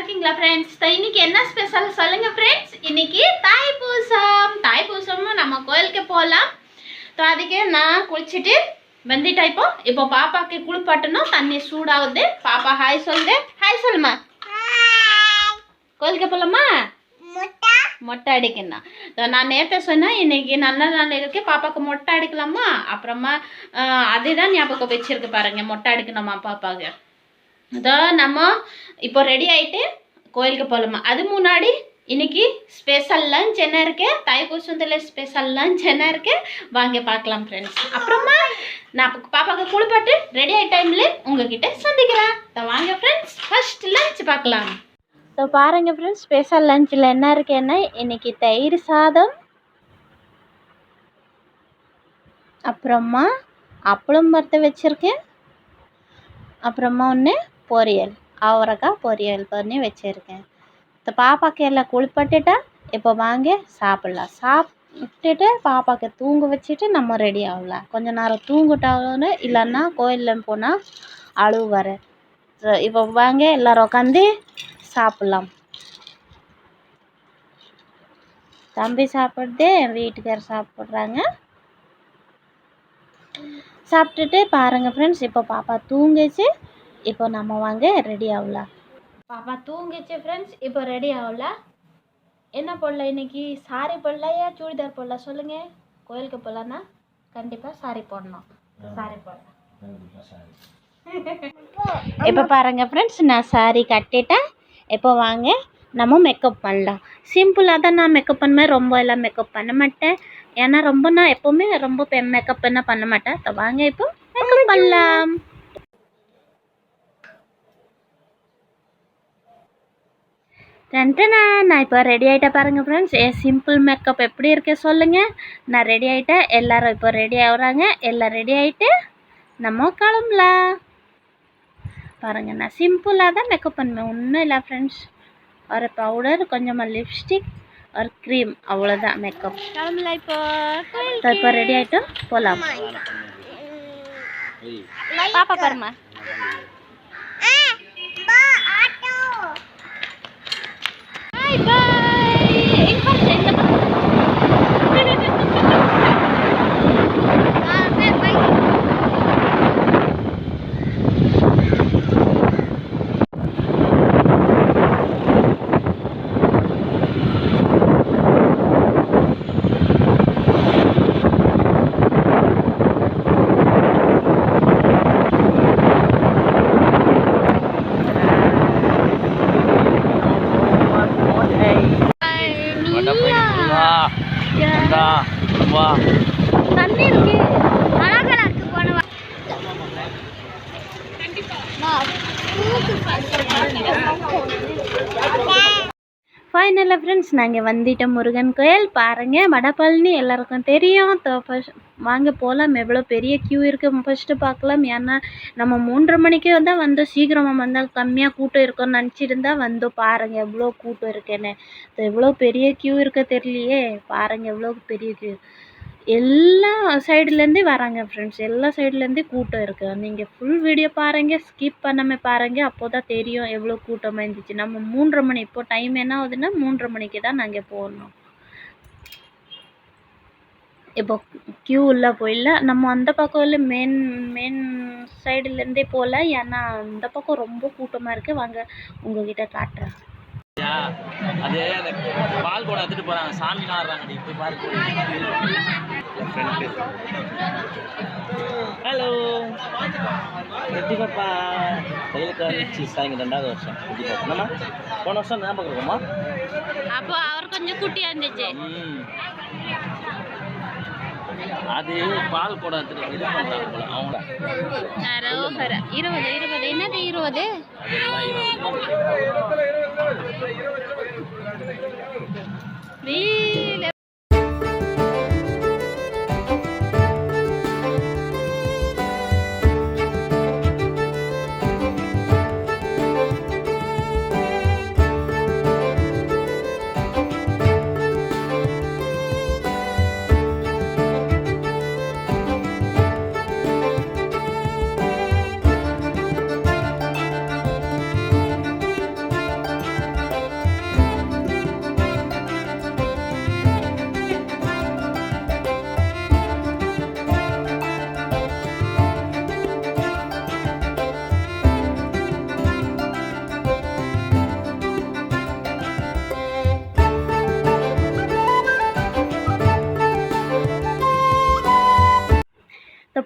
இருக்கீங்களா ஃப்ரெண்ட்ஸ் இன்னைக்கு என்ன ஸ்பெஷல் சொல்லுங்க ஃப்ரெண்ட்ஸ் இன்னைக்கு தாய்ப்பூசம் தாய்ப்பூசமும் நம்ம கோயிலுக்கு போகலாம் ஸோ அதுக்கு நான் குளிச்சுட்டு வந்துட்டேன் இப்போ. இப்போ பாப்பாக்கு குளிப்பாட்டணும் தண்ணி சூடாகுது. பாப்பா ஹாய் சொல்லுது. ஹாய் சொல்லுமா? கோயிலுக்கு போகலாமா மொட்டை. அடிக்கணும். நான் நேற்று சொன்னேன் இன்னைக்கு நல்ல நாள் இருக்கு. பாப்பாக்கு மொட்டை அடிக்கலாமா? அப்புறமா அதுதான் ஞாபகம் வச்சிருக்கு பாருங்க. மொட்டை அடிக்கணுமா பாப்பாக்கு? அதோ நம்ம இப்போ ரெடி ஆகிட்டு கோயிலுக்கு போகலாமா அது முன்னாடி இன்னைக்கு ஸ்பெஷல் லஞ்ச் என்ன இருக்கு? தைப்பூசத்தில் ஸ்பெஷல் லஞ்ச் என்ன இருக்கு? வாங்க பார்க்கலாம் ஃப்ரெண்ட்ஸ் அப்புறமா நான் பாப்பாவுக்கு பாப்பாக்கு குளிப்பாட்டு ரெடி ஆகி டைமில் உங்ககிட்ட சந்திக்கிறேன். வாங்க ஃப்ரெண்ட்ஸ் ஃபர்ஸ்ட் லஞ்ச் பார்க்கலாம். ஸோ பாருங்கள் ஃப்ரெண்ட்ஸ் ஸ்பெஷல் லஞ்சில் என்ன இருக்கேன்னா இன்னைக்கு தயிர் சாதம் அப்புறமா அப்பளம் வறுத்து வச்சுருக்கேன். அப்புறமா ஒன்று பொரியல். அவரைக்காய் பொரியல் பண்ணி வச்சுருக்கேன். இந்த பாப்பாக்கு எல்லாம் குளிப்பட்டுட்டா இப்போ வாங்க சாப்பிட்லாம். சாப்பிட்டுட்டு பாப்பாக்கு தூங்க வச்சுட்டு நம்ம ரெடி ஆகலாம். கொஞ்ச நேரம் தூங்கிட்டாலும் இல்லைன்னா கோயிலில் போனால் அழுவு வர இப்போ வாங்க எல்லோரும் உட்காந்து சாப்பிட்லாம். தம்பி சாப்பிடுது என் வீட்டுக்கார் சாப்பிட்றாங்க. சாப்பிட்டுட்டு பாருங்கள் ஃப்ரெண்ட்ஸ் இப்போ பாப்பா தூங்கிச்சு. இப்போ நம்ம வாங்க ரெடி ஆகலாம் பாப்பா தூங்கிச்சு ஃப்ரெண்ட்ஸ் இப்போ ரெடி ஆகலாம் என்ன போடலாம் இன்னைக்கு? சாரி போடலையா சுடிதார் போடலாம் சொல்லுங்க. கோயிலுக்கு போகலான்னா கண்டிப்பாக சாரி போடணும். சாரி போடலாம். இப்போ பாருங்க ஃப்ரெண்ட்ஸ் நான் சாரி கட்டிட்டேன். இப்போ வாங்க நம்ம மேக்கப் பண்ணலாம். சிம்பிளாக தான் நான் மேக்கப் பண்ணுவேன். ரொம்ப எல்லாம் மேக்கப் பண்ண மாட்டேன். ஏன்னா ரொம்ப நான் எப்போவுமே ரொம்ப மேக்கப் என்ன பண்ண மாட்டேன். இப்போ வாங்க இப்போ மேக்கப் பண்ணலாம். ரெண்டுண்ணா நான் இப்போ ரெடி ஆகிட்டேன் பாருங்கள் ஃப்ரெண்ட்ஸ் என் சிம்பிள் மேக்கப் எப்படி இருக்கு சொல்லுங்கள் நான் ரெடி ஆகிட்டேன் எல்லாரும் இப்போ ரெடி ஆகுறாங்க. எல்லாம் ரெடி ஆகிட்டு நம்ம கிளம்பலாம். பாருங்கள் நான் சிம்பிளாக தான் மேக்கப் பண்ணுவேன். ஒன்றும் இல்லை ஃப்ரெண்ட்ஸ் ஒரு பவுடர் கொஞ்சமாக லிப்ஸ்டிக் ஒரு க்ரீம் அவ்வளோதான் மேக்கப் கிளம்பலாம் இப்போ. இப்போ ரெடி ஆகிட்டோம் போகலாம் பாப்பா பாருமா பாய் பாய் எங்க பாரு எங்க வா தண்ணி இருக்கு அழகா இருக்கு போன ஹலோ ஃப்ரெண்ட்ஸ் நாங்கள் வந்துட்டோம் முருகன் கோயில் பாருங்கள் வடபழனி எல்லாருக்கும் தெரியும். தோ வாங்க போகலாம் எவ்வளோ பெரிய க்யூ இருக்குது ஃபஸ்ட்டு பார்க்கலாம் ஏன்னா நம்ம மூன்றரை மணிக்கே வந்தால் வந்தோம் சீக்கிரமாக வந்தால் கம்மியாக கூட்டம் இருக்கும்னு நினச்சிருந்தா வந்தோம் பாருங்கள் எவ்வளோ கூட்டம் இருக்குன்னு. எவ்வளோ பெரிய க்யூ இருக்க தெரியலையே. பாருங்கள் எவ்வளோ பெரிய க்யூ எல்லா சைடுலேருந்தே வராங்க ஃப்ரெண்ட்ஸ் எல்லா சைடுலேருந்தே கூட்டம் இருக்குது நீங்கள் ஃபுல் வீடியோ பாருங்கள் ஸ்கிப் பண்ணாமல் பாருங்கள் அப்போ தான் தெரியும் எவ்வளோ கூட்டமாக இருந்துச்சு. நம்ம மூன்றரை மணி இப்போ டைம் என்ன ஆகுதுன்னா மூன்றரை மணிக்கு தான் நாங்கள் போகணும். இப்போ க்யூ உள்ளே போயிடல நம்ம அந்த பக்கம் இல்லை மெயின் மெயின் சைடுலேருந்தே போகல. ஏன்னா அந்த பக்கம் ரொம்ப கூட்டமாக இருக்குது வாங்க உங்ககிட்ட காட்டுறேன். அது அந்த பால் கூட எடுத்துட்டு போறாங்க. சாமி ஆடுறாங்க இப்ப பாரு. ஹலோ ரெட்டி பாப்பா. கையில் காமிச்சு சாயங்க. ரெண்டாவது வருஷம். ரெட்டி பாப்பா. என்னம்மா? போன வருஷம் ஞாபகம் இருக்குமா? அப்போ அவர் கொஞ்சம் குட்டியாக இருந்துச்சு. அது பால் கூட இது பண்றாங்க அவங்க இருபது இருபது. என்னது இருபது. வீல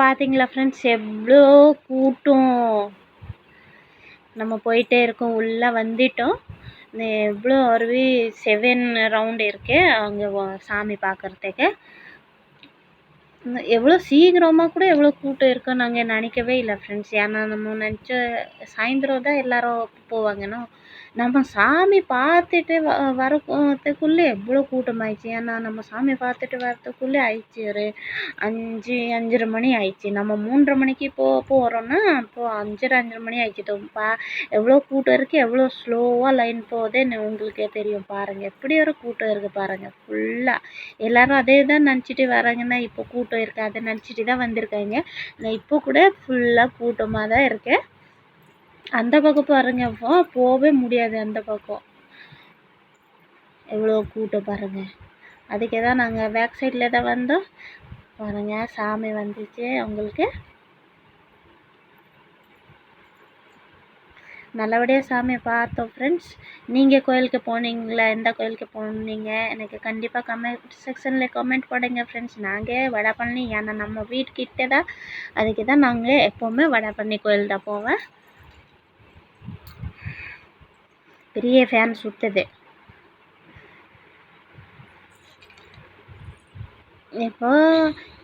பார்த்தீங்களா ஃப்ரெண்ட்ஸ் எவ்வளோ கூட்டம். நம்ம போயிட்டே இருக்கோம். உள்ளே வந்துட்டோம். இந்த எவ்வளோ அருவி செவன் ரவுண்டு இருக்கு. அங்கே சாமி பார்க்கறதுக்கு எவ்வளோ சீக்கிரமாக கூட எவ்வளோ கூட்டம் இருக்குன்னு நாங்கள் நினைக்கவே இல்லை ஃப்ரெண்ட்ஸ் ஏன்னா நம்ம நினச்ச சாயந்தரம் தான் எல்லாரும் போவாங்கன்னா நம்ம சாமி பார்த்துட்டு வ வரத்துக்குள்ளே எவ்வளோ கூட்டமாயிடுச்சு. ஏன்னா நம்ம சாமி பார்த்துட்டு வரத்துக்குள்ளே ஆயிடுச்சு. ஒரு அஞ்சு அஞ்சரை மணி ஆயிடுச்சு. நம்ம மூன்றரை மணிக்கு போ போகிறோன்னா இப்போது அஞ்சரை அஞ்சரை மணி ஆயிடுச்சு பா எவ்வளோ கூட்டம் இருக்குது எவ்வளோ ஸ்லோவாக லைன் போகுதுன்னு உங்களுக்கே தெரியும் பாருங்கள் எப்படி ஒரு கூட்டம் இருக்குது பாருங்கள் ஃபுல்லாக எல்லாரும் அதே தான் நினச்சிட்டு வராங்கன்னா இப்போ கூட்டம் இருக்குது அதை நினச்சிட்டு தான் வந்திருக்காங்க. நான் இப்போ கூட ஃபுல்லாக கூட்டமாக தான் இருக்கேன். அந்த பக்கம் பாருங்க அப்போ போகவே முடியாது அந்த பக்கம். எவ்வளோ கூட்டம் பாருங்கள் அதுக்கே தான் நாங்கள் பேக் சைடில் தான் வந்தோம். பாருங்கள் சாமி வந்துச்சு. உங்களுக்கு நல்லபடியாக சாமியை பார்த்தோம் ஃப்ரெண்ட்ஸ் நீங்கள் கோயிலுக்கு போனீங்களா? எந்த கோயிலுக்கு போனீங்க? எனக்கு கண்டிப்பாக கமெண்ட் செக்ஷனில் கமெண்ட் போடுங்க ஃப்ரெண்ட்ஸ் நாங்கள் வடபழனி ஏன்னா நம்ம வீட்டுக்கிட்டே தான் அதுக்கு தான் நாங்கள் எப்போவுமே வடபழனி கோயில் தான் போவேன். பெரிய ஃபேன் சுற்றுது இப்போ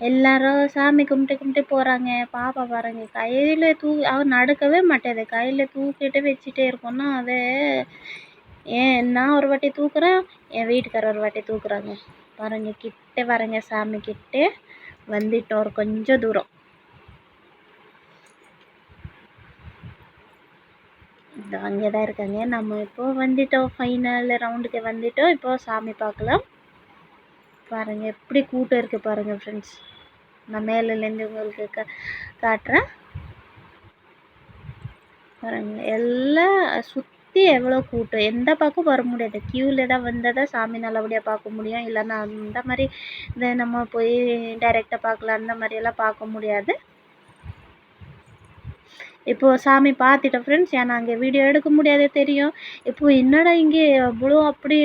எல்லாரும் சாமி கும்பிட்டு கும்பிட்டு போகிறாங்க பாப்பா பாருங்க கையில் தூ அவன் நடக்கவே மாட்டேது. கையில் தூக்கிட்டு வச்சுட்டே இருக்கோன்னா அது ஏன் நான் ஒரு வாட்டி தூக்குறேன் என் வீட்டுக்காரர் ஒரு வாட்டி தூக்குறாங்க. பாருங்க கிட்ட வரங்க சாமி கிட்டே வந்துட்டோம் ஒரு கொஞ்சம் தூரம். அங்கே தான் இருக்காங்க. நம்ம இப்போ வந்துட்டோம். ஃபைனல் ரவுண்டுக்கு வந்துட்டோம். இப்போது சாமி பார்க்கலாம். பாருங்கள் எப்படி கூட்டம் இருக்குது பாருங்கள் ஃப்ரெண்ட்ஸ் நான் மேலேருந்து உங்களுக்கு கா காட்டுறேன். பாருங்கள் எல்லாம் சுற்றி எவ்வளோ கூட்டம்? எந்த பக்கம் வர முடியாது. க்யூவில் தான் வந்தால் தான் சாமி நல்லபடியாக பார்க்க முடியும். இல்லைன்னா அந்த மாதிரி இந்த நம்ம போய் டைரெக்டாக பார்க்கலாம். அந்த மாதிரியெல்லாம் பார்க்க முடியாது. இப்போது சாமி பார்த்துட்டோம் ஃப்ரெண்ட்ஸ் ஏன்னா அங்கே வீடியோ எடுக்க முடியாதே தெரியும். இப்போது என்னடா இங்கே அவ்வளோ அப்படி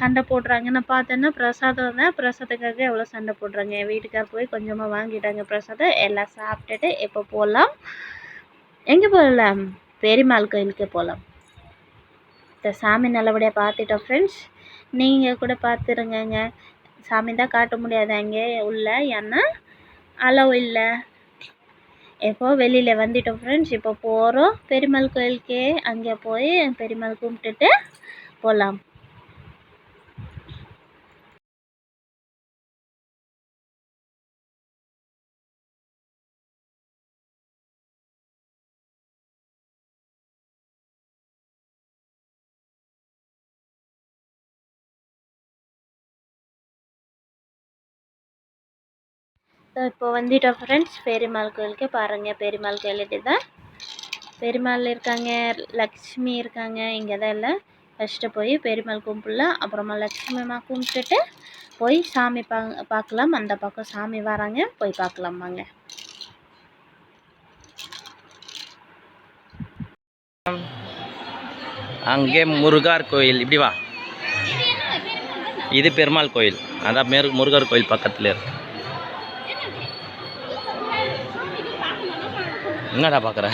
சண்டை போடுறாங்கன்னு பார்த்தேன்னா பிரசாதம் தான். பிரசாதத்துக்காக எவ்வளோ சண்டை போடுறாங்க? என் வீட்டுக்கார் போய் கொஞ்சமாக வாங்கிட்டாங்க பிரசாதம். எல்லாம் சாப்பிட்டுட்டு இப்போ போகலாம் எங்கே போகலாம்? பெருமாள் கோயிலுக்கு போகலாம். இந்த சாமி நல்லபடியாக பார்த்துட்டோம் ஃப்ரெண்ட்ஸ் நீங்கள் கூட பார்த்துருங்கங்க. சாமி தான் காட்ட முடியாது அங்கே உள்ள. ஏன்னா அளவு இல்லை. இப்போ வெளியில் வந்துட்டோம் ஃப்ரெண்ட்ஸ் இப்போ போகிறோம் பெருமாள் கோயிலுக்கே அங்கே போய் பெருமாள் கும்பிட்டுட்டு போகலாம் இப்போ வந்துட்டோம் ஃப்ரெண்ட்ஸ் பெருமாள் கோயிலுக்கு பாருங்கள் பெருமாள் கோயில் இதுதான். பெருமாள் இருக்காங்க லக்ஷ்மி இருக்காங்க. இங்கே தான் இல்லை. ஃபஸ்ட்டு போய் பெருமாள் கும்பிடலாம் அப்புறமா லக்ஷ்மி அம்மா கும்பிட்டுட்டு போய் சாமி பா பார்க்கலாம் அந்த பக்கம் சாமி வராங்க. போய் பார்க்கலாம் வாங்க. அங்கே முருகார் கோயில். இப்படி வா. இது பெருமாள் கோயில். அதான் மேரு முருகர் கோயில் பக்கத்தில் இருக்கு. என்னடா பார்க்குற?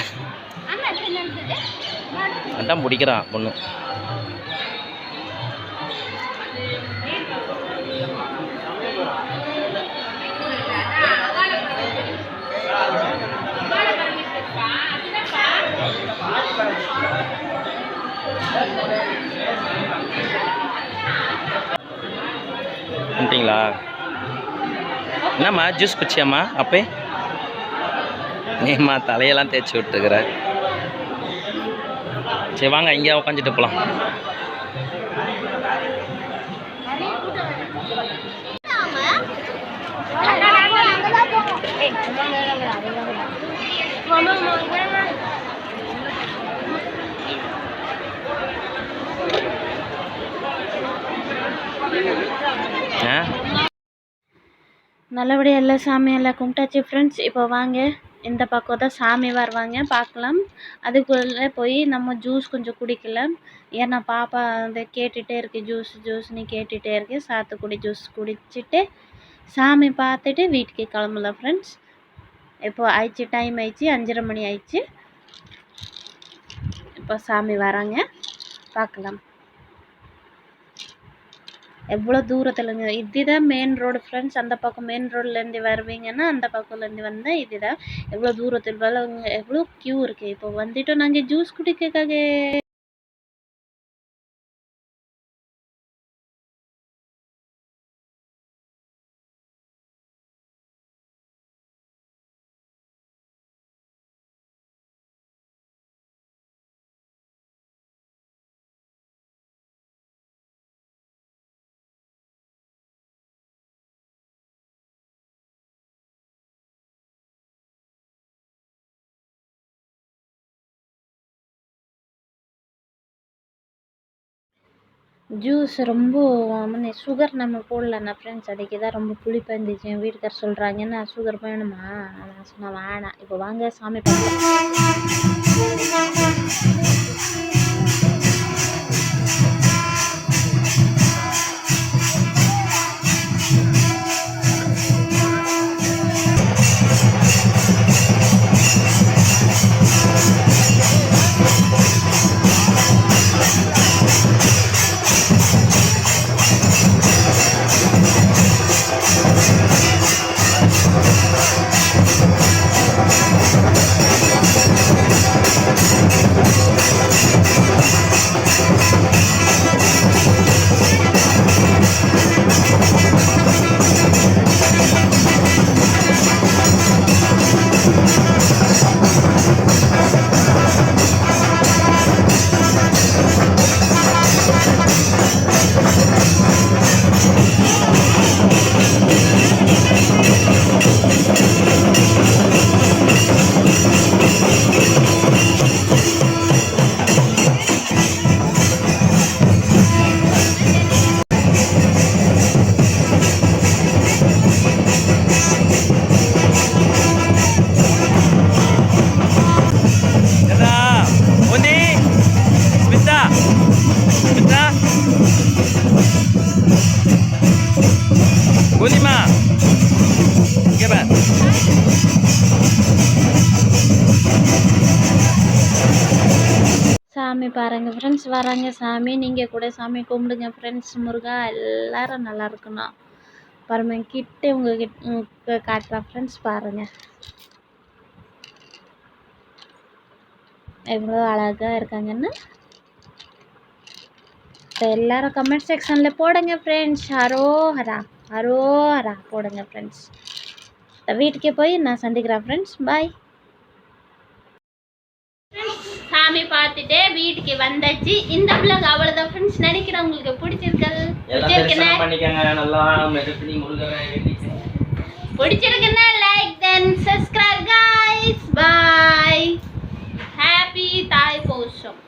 அதான் பிடிக்கிறான் பொண்ணு. வந்துட்டீங்களா? என்னம்மா ஜூஸ் குச்சியாம்மா அப்போ? நீம்மா தலையெல்லாம் தேய்ச்சி விட்டுருக்குற. சரி வாங்க இங்கே உட்காந்துட்டு போகலாம் ஆ? நல்லபடியாக எல்லா சாமியெல்லாம் கும்பிட்டாச்சு ஃப்ரெண்ட்ஸ் இப்போ வாங்க. இந்த பக்கம் தான் சாமி வருவாங்க பார்க்கலாம். அதுக்குள்ளே போய் நம்ம ஜூஸ் கொஞ்சம் குடிக்கலாம் ஏன்னா பாப்பா வந்து கேட்டுகிட்டே இருக்கு ஜூஸ் ஜூஸ்னு கேட்டுகிட்டே இருக்கு சாத்துக்குடி ஜூஸ் குடிச்சிட்டு சாமி பார்த்துட்டு வீட்டுக்கு கிளம்பலாம் ஃப்ரெண்ட்ஸ் இப்போ ஆயிடுச்சு டைம் ஆயிடுச்சு அஞ்சரை மணி ஆயிடுச்சு. இப்போ சாமி வராங்க பார்க்கலாம். எவ்வளோ தூரத்துலேருந்து இதுதான் மெயின் ரோடு ஃப்ரெண்ட்ஸ் அந்த பக்கம் மெயின் ரோட்லேருந்து வருவீங்கன்னா அந்த பக்கம்லேருந்து வந்தால் இதுதான். எவ்வளோ தூரத்தில் எவ்வளோ க்யூ இருக்குது இப்போ வந்துட்டோம் நாங்கள் ஜூஸ் குடிக்கிறதுக்காக. ஜூஸ் ரொம்ப முன்னே சுகர் நம்ம போடலண்ணா ஃப்ரெண்ட்ஸ் அதுக்கு தான் ரொம்ப புளிப்பாக இருந்துச்சு. என் வீட்டுக்கார் சொல்கிறாங்க என்ன சுகர் வேணுமா? நான் சொன்னேன் வேணாம். இப்போ வாங்க சாமி பார்க்கலாம் சாமி பாருங்கள் ஃப்ரெண்ட்ஸ் வராங்க. சாமி நீங்கள் கூட சாமி கும்பிடுங்க. ஃப்ரெண்ட்ஸ் முருகா எல்லாரும் நல்லா இருக்கணும். பாருங்க கிட்டே உங்ககிட்ட உங்களுக்கு காட்டுறேன் ஃப்ரெண்ட்ஸ் பாருங்கள் எவ்வளோ அழகாக இருக்காங்கன்னு. இப்போ எல்லாரும் கமெண்ட் செக்ஷனில் போடுங்க ஃப்ரெண்ட்ஸ் ஹரோஹரா ஹரோஹரா போடுங்க ஃப்ரெண்ட்ஸ் வீட்டுக்கே போய் நான் சந்திக்கிறேன் ஃப்ரெண்ட்ஸ் பாய் எல்லாமே பார்த்துட்டு வீட்டுக்கு வந்தாச்சு. இந்த பிளக் அவ்வளோதான் ஃப்ரெண்ட்ஸ் நினைக்கிறேன் உங்களுக்கு பிடிச்சிருக்காது பிடிச்சிருக்குன்னா like then subscribe guys bye happy Thai Poosam